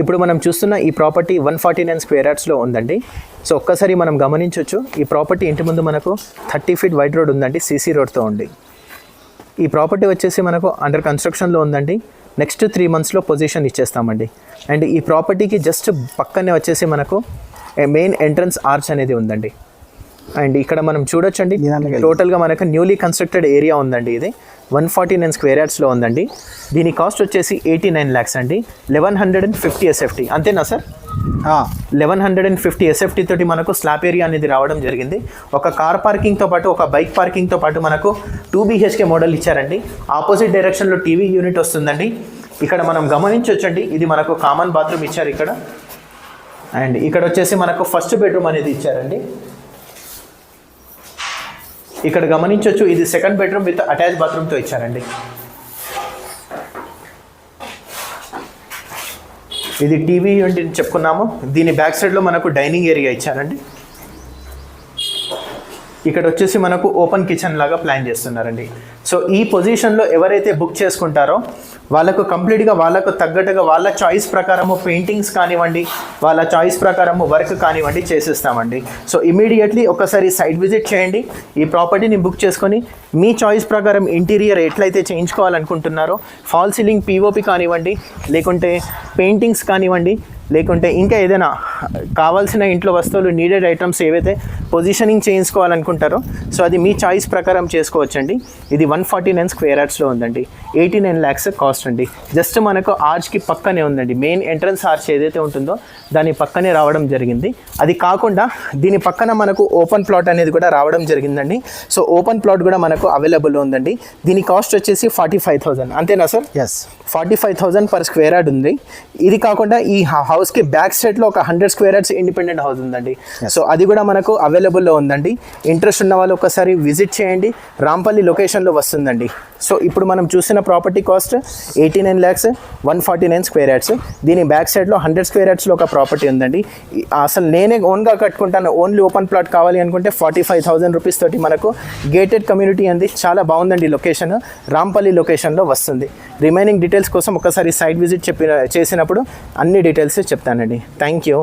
ఇప్పుడు మనం చూస్తున్న ఈ property one forty nine square యార్డ్స్లో ఉందండి. సో ఒక్కసారి మనం గమనించవచ్చు ఈ ప్రాపర్టీ ఇంటి ముందు మనకు థర్టీ ఫీట్ వైడ్ రోడ్ ఉందండి సీసీ రోడ్తో ఉంది. ఈ ప్రాపర్టీ వచ్చేసి మనకు అండర్ కన్స్ట్రక్షన్లో ఉందండి. నెక్స్ట్ త్రీ మంత్స్లో పొజిషన్ ఇచ్చేస్తామండి. అండ్ ఈ ప్రాపర్టీకి జస్ట్ పక్కనే వచ్చేసి మనకు మెయిన్ ఎంట్రన్స్ ఆర్చ్ అనేది ఉందండి. అండ్ ఇక్కడ మనం చూడొచ్చండి టోటల్గా మనకు న్యూలీ కన్స్ట్రక్టెడ్ ఏరియా ఉందండి ఇది. వన్ ఫార్టీ నైన్ స్క్వేర్ యార్డ్స్లో ఉందండి. దీని కాస్ట్ వచ్చేసి ఎయిటీ నైన్ ల్యాక్స్ అండి. Eleven hundred and fifty SFT అంతేనా sir? Eleven hundred and fifty SFT తోటి మనకు స్లాప్ ఏరియా అనేది రావడం జరిగింది. ఒక కార్ పార్కింగ్తో పాటు ఒక బైక్ పార్కింగ్తో పాటు మనకు టూ బీహెచ్కే మోడల్ ఇచ్చారండి. ఆపోజిట్ డైరెక్షన్లో టీవీ యూనిట్ వస్తుందండి. ఇక్కడ మనం గమనించవచ్చండి ఇది మనకు కామన్ బాత్రూమ్ ఇచ్చారు ఇక్కడ. అండ్ ఇక్కడ వచ్చేసి మనకు ఫస్ట్ బెడ్రూమ్ అనేది ఇచ్చారండి. ఇక్కడ గమనించవచ్చు ఇది సెకండ్ బెడ్రూమ్ విత్ అటాచ్ బాత్రూమ్తో ఇచ్చారండి. ఇది టీవీ యూనిట్ చెప్పుకున్నాము. దీని బ్యాక్ సైడ్లో మనకు డైనింగ్ ఏరియా ఇచ్చారండి. ఇక్కడ వచ్చేసి మనకు ఓపెన్ కిచెన్ లాగా ప్లాన్ చేస్తున్నారండి. సో ఈ పొజిషన్లో ఎవరైతే బుక్ చేసుకుంటారో వాళ్ళకు కంప్లీట్గా వాళ్ళకు తగ్గట్టుగా వాళ్ళ చాయిస్ ప్రకారము పెయింటింగ్స్ కానివ్వండి వాళ్ళ చాయిస్ ప్రకారము వర్క్ కానివ్వండి చేసేస్తామండి. సో ఇమీడియట్లీ ఒకసారి సైట్ విజిట్ చేయండి. ఈ ప్రాపర్టీని బుక్ చేసుకొని మీ చాయిస్ ప్రకారం ఇంటీరియర్ ఎట్లయితే చేయించుకోవాలనుకుంటున్నారో ఫాల్ సీలింగ్ పీఓపి కానివ్వండి లేకుంటే పెయింటింగ్స్ కానివ్వండి లేకుంటే ఇంకా ఏదైనా కావాల్సిన ఇంట్లో వస్తువులు నీడెడ్ ఐటమ్స్ ఏవైతే పొజిషనింగ్ చేయించుకోవాలనుకుంటారో సో అది మీ చాయిస్ ప్రకారం చేసుకోవచ్చండి. ఇది వన్ ఫార్టీ నైన్ స్క్వేర్ యార్డ్స్లో ఉందండి. ఎయిటీ నైన్ ల్యాక్స్ కాస్ట్ అండి. జస్ట్ మనకు ఆర్చ్కి పక్కనే ఉందండి. మెయిన్ ఎంట్రన్స్ ఆర్చ్ ఏదైతే ఉంటుందో దాని పక్కనే రావడం జరిగింది. అది కాకుండా దీని పక్కన మనకు ఓపెన్ ప్లాట్ అనేది కూడా రావడం జరిగిందండి. సో ఓపెన్ ప్లాట్ కూడా మనకు అవైలబుల్ ఉందండి. దీని కాస్ట్ వచ్చేసి ఫార్టీ ఫైవ్ థౌసండ్ అంతేనా sir? Yes forty five thousand per square yard ఉంది. ఇది కాకుండా ఈ హౌస్కి బ్యాక్ సైడ్లో ఒక hundred square yards independent house ఉందండి. సో అది కూడా మనకు అవైలబుల్లో ఉందండి. ఇంట్రెస్ట్ ఉన్న వాళ్ళు ఒకసారి విజిట్ చేయండి. రాంపల్లి లొకేషన్లో వస్తుందండి. సో ఇప్పుడు మనం చూసిన property cost eighty nine lakhs one forty nine square yards దీని బ్యాక్ సైడ్లో హండ్రెడ్ స్క్వేర్ యాడ్స్లో ఒక ప్రాపర్టీ ఉందండి. అసలు నేనే ఓన్గా కట్టుకుంటాను. ఓన్లీ ఓపెన్ ప్లాట్ కావాలి అనుకుంటే ఫార్టీ ఫైవ్ థౌసండ్ రూపీస్ తోటి మనకు గేటెడ్ కమ్యూనిటీ అంది. చాలా బాగుందండి లొకేషన్. రాంపల్లి లొకేషన్లో వస్తుంది. రిమైనింగ్ డీటెయిల్స్ కోసం ఒకసారి సైట్ విజిట్ చెప్పిన చేసినప్పుడు అన్ని డీటెయిల్స్ చెప్తానండి. Thank you.